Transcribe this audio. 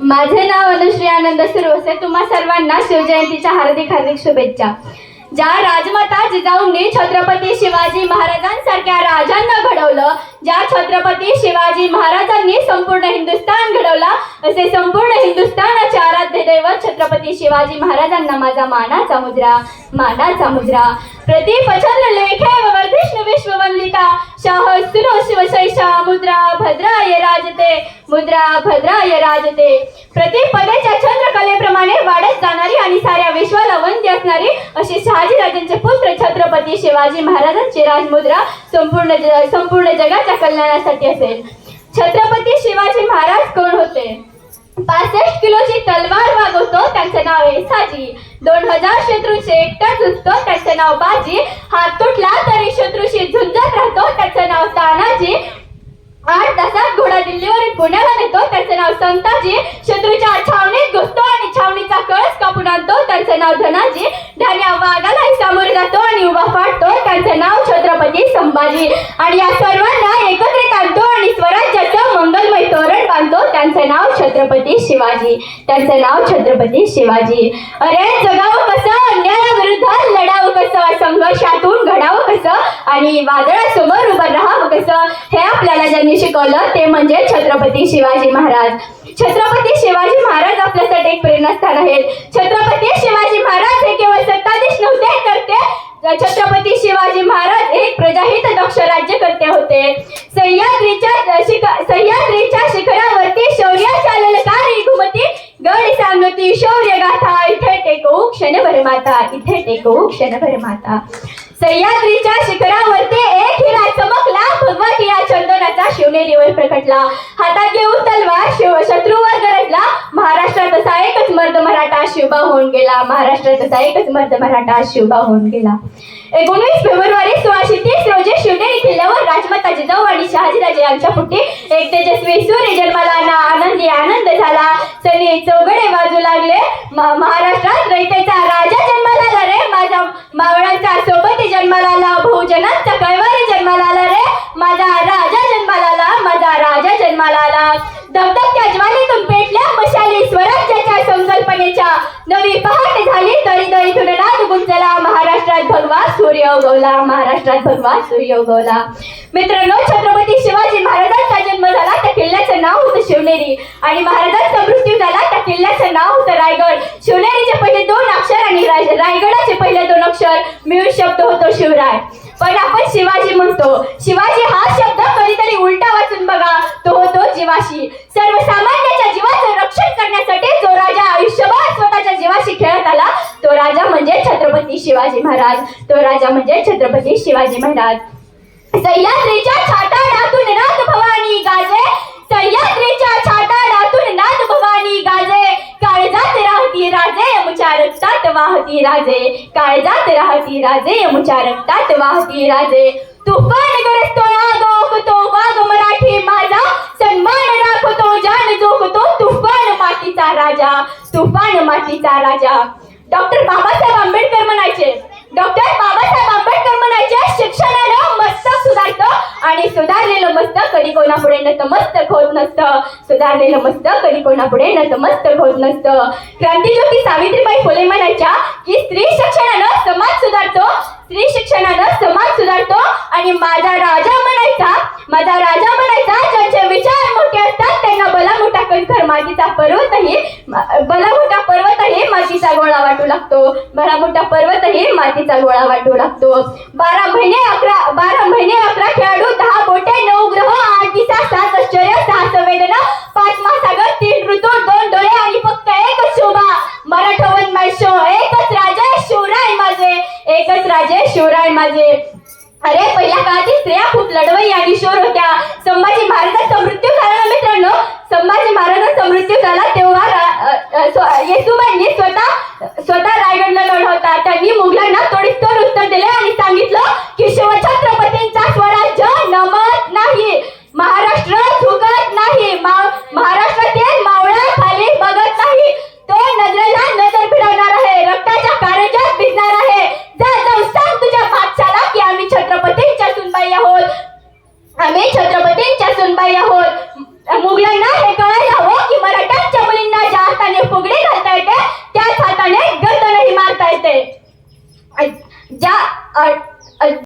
माझे नाव अनुश्री आनंद सुरवसे. तुम्हा सर्वांना शिवजयंतीच्या हार्दिक हार्दिक शुभेच्छा. ज्या राजमाता जिजाऊंनी छत्रपती शिवाजी महाराजांसारख्या राजांना घडवलं ज्या छत्रपती शिवाजी महाराजांनी संपूर्ण हिंदुस्थान घडवला असे संपूर्ण हिंदुस्थान सदैव छत्रपती शिवाजी महाराजांना माझा मानाचा मुजरा मानाचा मुद्रा. प्रतिपचंद्र लेखे वर्धिष्णु विश्ववंदिता शाह सुनो शिवशैषा मुद्रा भद्राय राजते मुद्रा भद्राय राजते. प्रतिपदेच्या चंद्रकलेप्रमाणे वाढत जाणारी आणि साऱ्या विश्वाला वंदी असणारी अशी शहाजीराजांचे पुत्र छत्रपती शिवाजी महाराजांची राजमुद्रा संपूर्ण संपूर्ण जगाच्या कल्याणासाठी असेल. छत्रपती शिवाजी महाराज कोण होते? पाचशे किलोची तलवार वागवतो त्यांचं नाव आहे साजी. दोन हजार शत्रूंशी एकटा झुंजतो त्यांचं नाव बाजी. हात तुटला तरी शत्रूशी झुंजत राहतो त्याचं नाव तानाजी. आठ तासात घोडा दिल्लीवरून पुण्याला नेतो त्याचं नाव संताजी. शत्रूच्या छावणीत घुसतो आणि छावणीचा कळस कापून आणतो त्यांचं नाव धनाजी. ढाण्या वाघाला सामोरे जातो आणि उभा फाटतो त्यांचं नाव छत्रपती संभाजी. आणि या सर्वांना त्यांचं नाव छत्रपती शिवाजी. त्यांचं नाव छत्रपती शिवाजी. अरे जगावं कसं? अन्यायाविरुद्ध लढावं कसं? संघर्षातून घडावं कसं? आणि वादळासमोर उभं राहावं कसं? हे आपल्याला ज्यांनी शिकवलं ते म्हणजे छत्रपती शिवाजी महाराज. छत्रपती शिवाजी महाराज आपल्यासाठी एक प्रेरणास्थान आहेत. छत्रपती शिवाजी महाराज हे केवळ सत्ताधीश नव्हते तर ते छत्रपती शिवाजी महाराज एक प्रजाहित दक्ष राज्यकर्ते होते. सह्याद्रीच्या शिख सह्याद्रीच्या शिखरा क्षणभर माता इथे टेकवू क्षणभर माता. सह्याद्रीच्या शिखरावरती एक हिरा चमकला भगवती या चंदनाचा शिवनेरीवर प्रकटला. हातात घेऊन तलवार शिव शत्रूवर गरजला. महाराष्ट्रात असा एकच मर्द मराठा शिवबा होऊन गेला. महाराष्ट्रात असा एकच मर्द मराठा शिवबा होऊन गेला. एकोणीस फेब्रुवारी सोळाशे तीस रोजी शिवनेरी किल्ल्यावर राजमाता जिजाऊ आणि शहाजीराजे यांच्या पुढे एक तेजस्वी सूर जन्माला आला आनंदी आनंद झाला सनी चौघडे वाजू लागले. महाराष्ट्रात रयतेचा राजा जन्माला आला रे. माझा मावळांचा सोबती जन्माला आला. भोजनांचा कैवारी जन्माला आला रे. माझा राजा जन्माला आला. माझा राजा जन्माला आला. धबधबत्या ज्वालीतून पेटल्या मशाली स्वराज्याच्या संकल्पनेच्या. नवी पहाट झाली. तरी तरी धुरणात गुंजला. महाराष्ट्रात भगवा सूर्य उगवला. महाराष्ट्रात भगवा सूर्य उगवला. मित्रांनो छत्रपती शिवाजी महाराजांचा जन्म झाला. त्या किल्ल्याचं नाव होतं शिवनेरी. आणि महाराजांचा किल्ल्याचं नाव होतं रायगड. शिवनेरीचे पहिले दोन अक्षर आणि राय- रायगडाचे पहिले दोन अक्षर मिळून शब्द होतो शिवराय. पण आपण शिवाजी म्हणतो. शिवाजी हा शब्द कधीतरी उलटा वाचून बघा तो होतो जीवाशी. सर्वसामान्याच्या जीवाचं रक्षण करण्यासाठी जो राजा आयुष्यभर स्वतःच्या जीवाशी खेळत आला तो राजा म्हणजे छत्रपती शिवाजी महाराज. तो राजा म्हणजे छत्रपती शिवाजी महाराज. सह्याद्रीच्या छाताडातून नाथ भवानी गाजे सह्याद्रीच्या छाताडातून नाथ भवानी गाजे काळजात राहती राजे यमुच्या रक्तात वाहती राजे काळजात राहती राजे यमुच्या रक्तात वाहती राजे. तुफान गरजतो आगोकतो वाघ मराठी माझा. सन्मान राखतो जान जोखतो तुफान मातीचा राजा तुफान मातीचा राजा. डॉक्टर बाबासाहेब आंबेडकर म्हणायचे डॉक्टर बाबासाहेब आंबेडकर म्हणायचे शिक्षणानं मस्तक सुधारतं आणि सुधारलेलं मस्तक कधी कोणापुढे नतमस्तक होत नसतं. सुधारलेलं मस्तक कधी कोणापुढे नतमस्तक होत नसतं. क्रांतीज्योती सावित्रीबाई फुले म्हणायच्या की स्त्री शिक्षणानं समाज सुधारतो स्त्री शिक्षणानं समाज सुधारतो आणि माझा राजा म्हणायचा माझा राजा म्हणायचा ज्यांचे विचार मोठे असतात त्यांना बलामोठा कणखर मातीचा पर्वतही बलामोठा पर्वतही मातीचा गोळा वाटू लागतो. बलामोठा पर्वतही मातीचा गोळा वाटू लागतो. बारा महिने अकरा बारा महिने अकरा खेळाडू दहा बोटे नऊ ग्रह आठ दिसा सात आश्चर्य सहा संवेदना पाच महासागर तीन ऋतू दोन डोळे आणि फक्त एकच शोभा. मराठवन माय शो. एकच राजे शिवराय माझे. एकच राजे शिवराय माझे. अरे पहिल्या काळातील स्त्रिया खूप लढवई आणि शोर होत्या. संभाजी महाराजांचा मृत्यू झाला मित्रांनो? संभाजी महाराजांचा मृत्यू झाला तेव्हा येसुबाईंनी स्वतः स्वतः रायगडला लढवता त्यांनी मुघलांना तोडीस्तोड